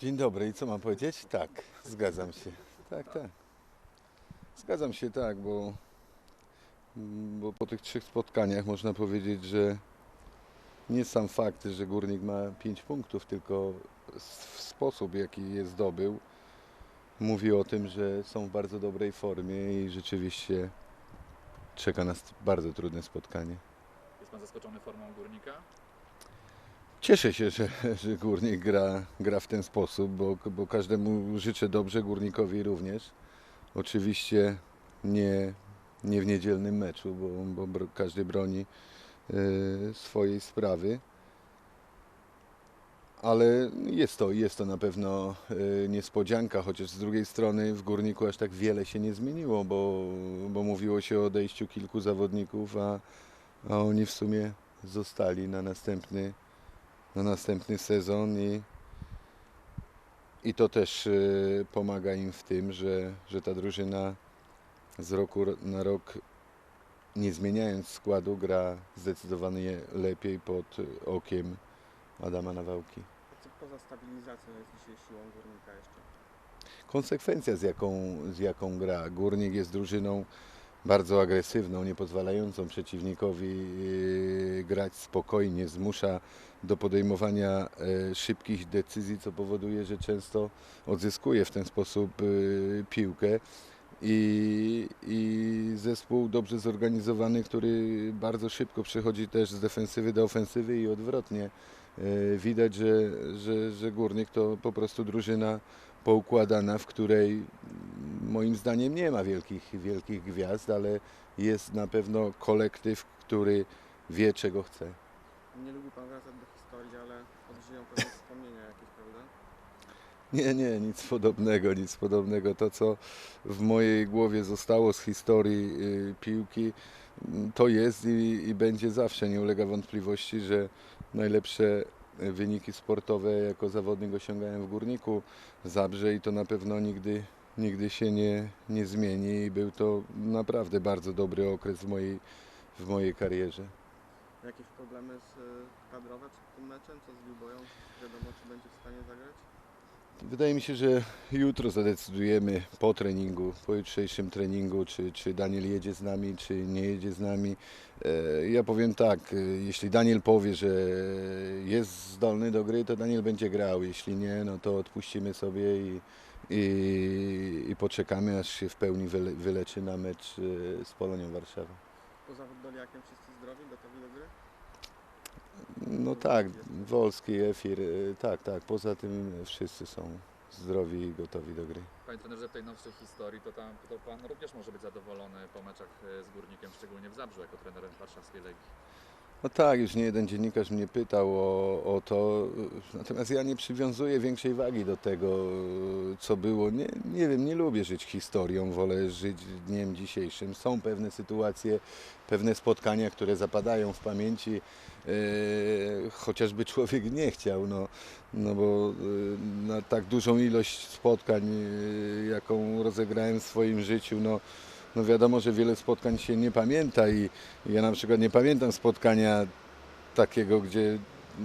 Dzień dobry i co mam powiedzieć? Tak, zgadzam się. Tak, tak. Zgadzam się tak, bo, bo po tych trzech spotkaniach można powiedzieć, że nie sam fakt, że górnik ma 5 punktów, tylko sposób, jaki je zdobył, mówi o tym, że są w bardzo dobrej formie i rzeczywiście czeka nas bardzo trudne spotkanie. Jest pan zaskoczony formą górnika? Cieszę się, że, że górnik gra, gra w ten sposób, bo, bo każdemu życzę dobrze, górnikowi również. Oczywiście nie, nie w niedzielnym meczu, bo, bo każdy broni e, swojej sprawy. Ale jest to, jest to na pewno e, niespodzianka, chociaż z drugiej strony w górniku aż tak wiele się nie zmieniło, bo, bo mówiło się o odejściu kilku zawodników, a, a oni w sumie zostali na następny na następny sezon i, i to też e, pomaga im w tym, że, że ta drużyna z roku ro- na rok nie zmieniając składu gra zdecydowanie lepiej pod okiem Adama Nawałki. Co poza stabilizacją jest dzisiaj siłą górnika jeszcze? konsekwencja, z jaką, z jaką gra. Górnik jest drużyną bardzo agresywną, nie pozwalającą przeciwnikowi e, grać spokojnie, zmusza do podejmowania e, szybkich decyzji, co powoduje, że często odzyskuje w ten sposób e, piłkę. I, I zespół dobrze zorganizowany, który bardzo szybko przechodzi też z defensywy do ofensywy i odwrotnie. E, Widać, że, że, że górnik to po prostu drużyna poukładana, w której moim zdaniem nie ma wielkich, wielkich gwiazd, ale jest na pewno kolektyw, który wie czego chce. Nie lubi Pan wracać do historii, ale odżyją pewne wspomnienia jakieś, prawda? Nie, nie, nic podobnego, nic podobnego. To, co w mojej głowie zostało z historii y, piłki, mm, to jest i, i będzie zawsze. Nie ulega wątpliwości, że najlepsze y, wyniki sportowe jako zawodnik osiągałem w Górniku Zabrze i to na pewno nigdy, nigdy się nie, nie zmieni. I był to naprawdę bardzo dobry okres w mojej, w mojej karierze. Jakieś problemy z, y, kadrowe przed tym meczem? Co z Wilboją? Wiadomo, czy będzie w stanie zagrać? Wydaje mi się, że jutro zadecydujemy po treningu, po jutrzejszym treningu, czy, czy Daniel jedzie z nami, czy nie jedzie z nami. E, Ja powiem tak, e, jeśli Daniel powie, że jest zdolny do gry, to Daniel będzie grał. Jeśli nie, no to odpuścimy sobie i, i, i poczekamy, aż się w pełni wyle, wyleczy na mecz e, z Polonią Warszawa. Poza Wodoliakiem wszyscy zdrowi, gotowi do gry? No tak, Wolski, Efir, e, tak, tak. Poza tym wszyscy są zdrowi i gotowi do gry. Panie trenerze, w tej nowszej historii to, tam, to pan również może być zadowolony po meczach e, z Górnikiem, szczególnie w Zabrzu jako trenerem warszawskiej Legii. No tak, już nie jeden dziennikarz mnie pytał o, o to, natomiast ja nie przywiązuję większej wagi do tego, co było. Nie, nie wiem, nie lubię żyć historią, wolę żyć dniem dzisiejszym. Są pewne sytuacje, pewne spotkania, które zapadają w pamięci, e, chociażby człowiek nie chciał, no, no bo e, na tak dużą ilość spotkań, e, jaką rozegrałem w swoim życiu, no, no wiadomo, że wiele spotkań się nie pamięta i ja na przykład nie pamiętam spotkania takiego, gdzie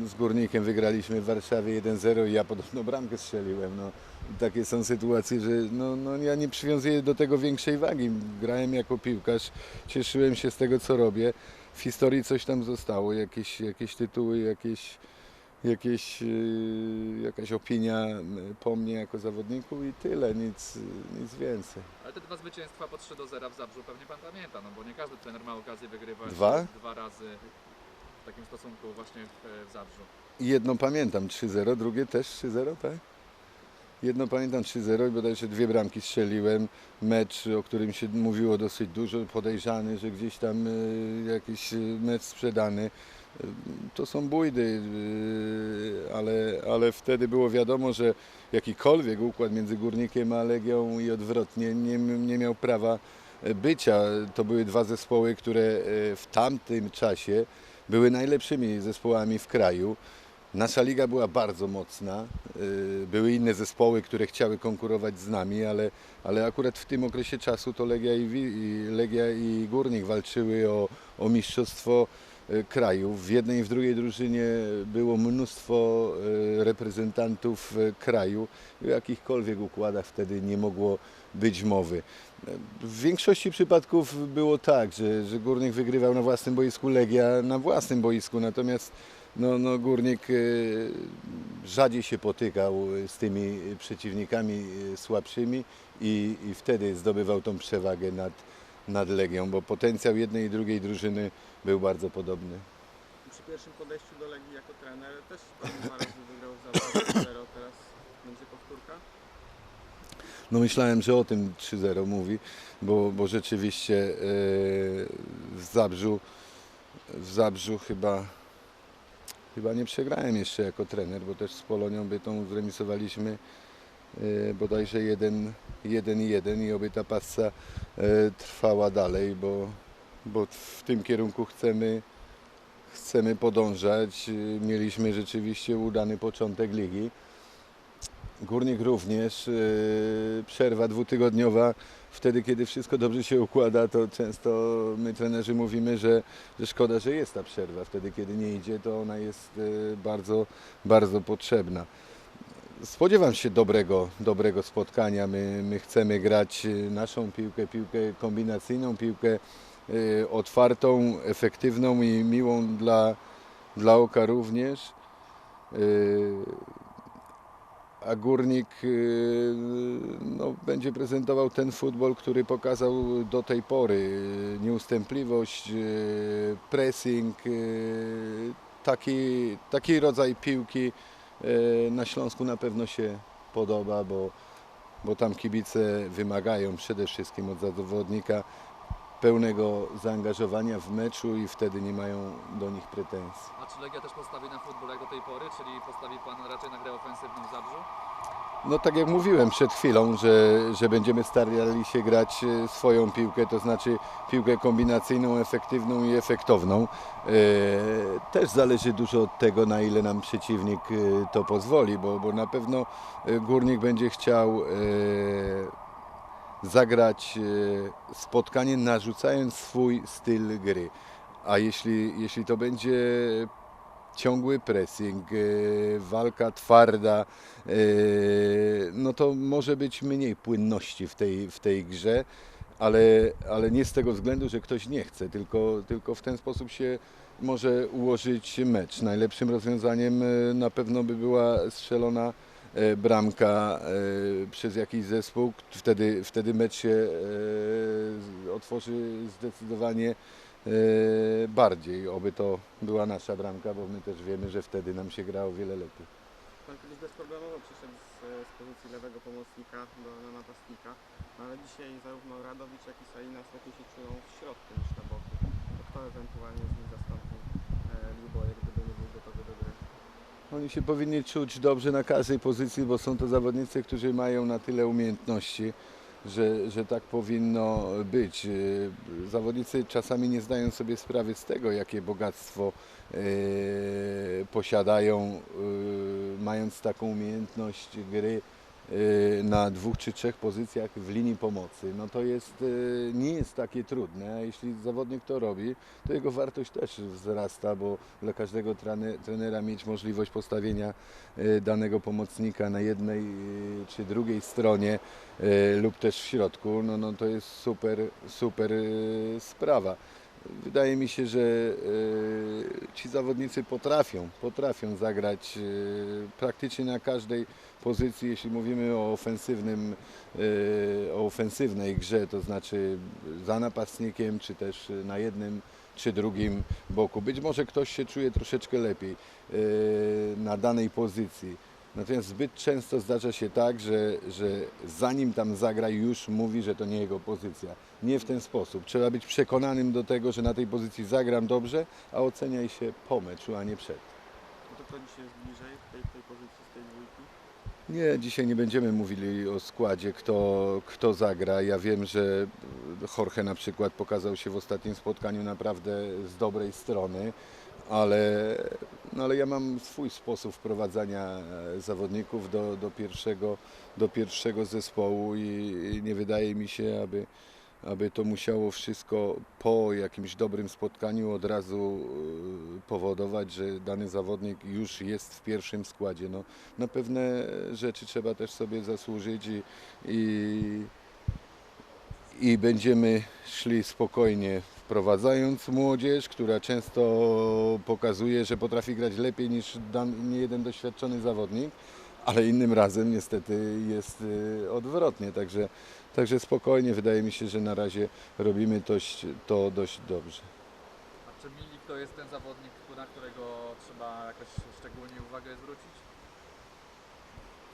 z Górnikiem wygraliśmy w Warszawie 1-0 i ja podobno bramkę strzeliłem. No, takie są sytuacje, że no, no, ja nie przywiązuję do tego większej wagi. Grałem jako piłkarz, cieszyłem się z tego, co robię. W historii coś tam zostało, jakieś, jakieś tytuły, jakieś, jakieś, yy, jakaś opinia po mnie jako zawodniku i tyle, nic, nic więcej. Ale te dwa zwycięstwa po 3 do 0 w Zabrzu pewnie pan pamięta, no bo nie każdy trener ma okazję wygrywać Dwa? dwa razy w takim stosunku właśnie w, w Zabrzu. Jedno pamiętam 3-0, drugie też 3-0, tak? Jedno pamiętam 3-0 i bodajże dwie bramki strzeliłem. Mecz, o którym się mówiło dosyć dużo, podejrzany, że gdzieś tam y, jakiś y, mecz sprzedany. To są bójdy, y, ale, ale wtedy było wiadomo, że jakikolwiek układ między Górnikiem a Legią i odwrotnie nie, nie miał prawa e, bycia. To były dwa zespoły, które e, w tamtym czasie były najlepszymi zespołami w kraju. Nasza liga była bardzo mocna. y, Były inne zespoły, które chciały konkurować z nami, ale, ale akurat w tym okresie czasu to Legia i, Legia i Górnik walczyły o, o mistrzostwo e, krajów. W jednej i w drugiej drużynie było mnóstwo e, reprezentantów e, kraju. O jakichkolwiek układach wtedy nie mogło być mowy. E, W większości przypadków było tak, że, że Górnik wygrywał na własnym boisku, Legia na własnym boisku, natomiast no, no, Górnik e, rzadziej się potykał z tymi przeciwnikami e, słabszymi i, i wtedy zdobywał tą przewagę nad, nad Legią, bo potencjał jednej i drugiej drużyny był bardzo podobny. Przy pierwszym podejściu do Legii jako trener też pan dwa razy wygrał za 0 teraz będzie powtórka? No myślałem, że o tym 3-0 mówi, bo, bo rzeczywiście e, w Zabrzu, w Zabrzu chyba, chyba nie przegrałem jeszcze jako trener, bo też z Polonią Bytą zremisowaliśmy bodajże 1-1 i oby ta passa e, trwała dalej, bo, bo w tym kierunku chcemy, chcemy podążać. E, Mieliśmy rzeczywiście udany początek ligi. Górnik również. Przerwa dwutygodniowa. Wtedy, kiedy wszystko dobrze się układa, to często my trenerzy mówimy, że, że szkoda, że jest ta przerwa. Wtedy, kiedy nie idzie, to ona jest bardzo, bardzo potrzebna. Spodziewam się dobrego, dobrego spotkania. My, my chcemy grać yy, naszą piłkę, piłkę kombinacyjną, piłkę yy, otwartą, efektywną i miłą dla, dla oka również. Yy, a Górnik no, będzie prezentował ten futbol, który pokazał do tej pory. Nieustępliwość, pressing, taki, taki rodzaj piłki na Śląsku na pewno się podoba, bo, bo tam kibice wymagają przede wszystkim od zawodnika pełnego zaangażowania w meczu i wtedy nie mają do nich pretensji. A czy Legia też postawi na futbol jak do tej pory, czyli postawi Pan raczej na grę ofensywną w Zabrzu? No tak jak mówiłem przed chwilą, że, że będziemy starali się grać e, swoją piłkę, to znaczy piłkę kombinacyjną, efektywną i efektowną. E, Też zależy dużo od tego, na ile nam przeciwnik e, to pozwoli, bo, bo na pewno Górnik będzie chciał zagrać spotkanie narzucając swój styl gry. A jeśli, jeśli to będzie ciągły pressing, e, walka twarda, e, no to może być mniej płynności w tej, w tej grze, ale, ale nie z tego względu, że ktoś nie chce, tylko, tylko w ten sposób się może ułożyć mecz. Najlepszym rozwiązaniem e, na pewno by była strzelona bramka przez jakiś zespół, wtedy, wtedy mecz się otworzy zdecydowanie bardziej. Oby to była nasza bramka, bo my też wiemy, że wtedy nam się gra o wiele lepiej. Pan kiedyś bezproblemowo przyszedł z, z pozycji lewego pomocnika do na napastnika, no ale dzisiaj zarówno Radowicz, jak i Salinas lepiej się czują w środku niż na boku. To kto ewentualnie z nich zastąpił e, gdyby nie był gotowy do gry? Oni się powinni czuć dobrze na każdej pozycji, bo są to zawodnicy, którzy mają na tyle umiejętności, że, że tak powinno być. Yy, Zawodnicy czasami nie zdają sobie sprawy z tego, jakie bogactwo yy, posiadają, yy, mając taką umiejętność gry na dwóch czy trzech pozycjach w linii pomocy. No to jest, yy, nie jest takie trudne, a jeśli zawodnik to robi, to jego wartość też wzrasta, bo dla każdego trenera mieć możliwość postawienia e, danego pomocnika na jednej czy drugiej stronie lub też w środku, no, no to jest super, super sprawa. Wydaje mi się, że e, ci zawodnicy potrafią, potrafią zagrać e, praktycznie na każdej pozycji, jeśli mówimy o ofensywnym, e, o ofensywnej grze, to znaczy za napastnikiem, czy też na jednym czy drugim boku. Być może ktoś się czuje troszeczkę lepiej na danej pozycji. Natomiast zbyt często zdarza się tak, że, że zanim tam zagra już mówi, że to nie jego pozycja. Nie w ten sposób. Trzeba być przekonanym do tego, że na tej pozycji zagram dobrze, a oceniaj się po meczu, a nie przed. No to kto dzisiaj jest bliżej tej, tej pozycji z tej dwójki? Nie, dzisiaj nie będziemy mówili o składzie, kto, kto zagra. Ja wiem, że Jorge na przykład pokazał się w ostatnim spotkaniu naprawdę z dobrej strony, ale, no ale ja mam swój sposób wprowadzania e, zawodników do, do, pierwszego, do pierwszego zespołu i, nie wydaje mi się, aby, aby to musiało wszystko po jakimś dobrym spotkaniu od razu y, powodować, że dany zawodnik już jest w pierwszym składzie. No, na pewne rzeczy trzeba też sobie zasłużyć i, i, i będziemy szli spokojnie, wprowadzając młodzież, która często pokazuje, że potrafi grać lepiej niż dan, nie jeden doświadczony zawodnik, ale innym razem niestety jest y, odwrotnie. Także, także spokojnie, wydaje mi się, że na razie robimy to dość dobrze. A czy Milik to jest ten zawodnik, na którego trzeba jakoś szczególnie uwagę zwrócić?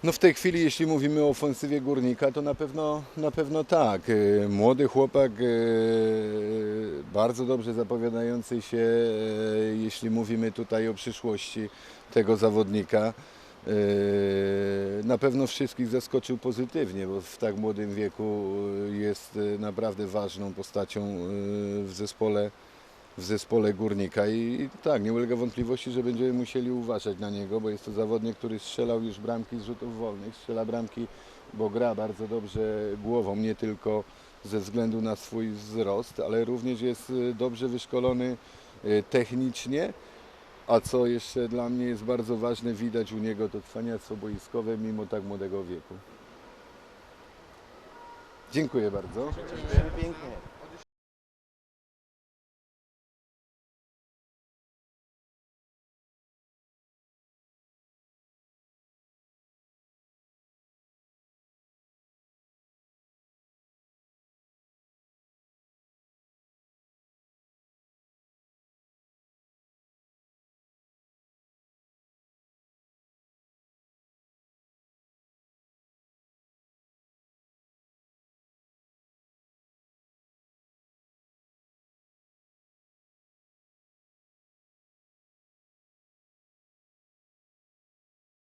No w tej chwili, jeśli mówimy o ofensywie Górnika, to na pewno, na pewno tak. E, Młody chłopak, e, bardzo dobrze zapowiadający się, e, jeśli mówimy tutaj o przyszłości tego zawodnika. Na pewno wszystkich zaskoczył pozytywnie, bo w tak młodym wieku jest naprawdę ważną postacią w zespole w zespole górnika i, tak, nie ulega wątpliwości, że będziemy musieli uważać na niego, bo jest to zawodnik, który strzelał już bramki z rzutów wolnych, strzela bramki, bo gra bardzo dobrze głową, nie tylko ze względu na swój wzrost, ale również jest y, dobrze wyszkolony y, technicznie, a co jeszcze dla mnie jest bardzo ważne, widać u niego to cwaniactwo boiskowe mimo tak młodego wieku. Dziękuję bardzo. Dziękuję.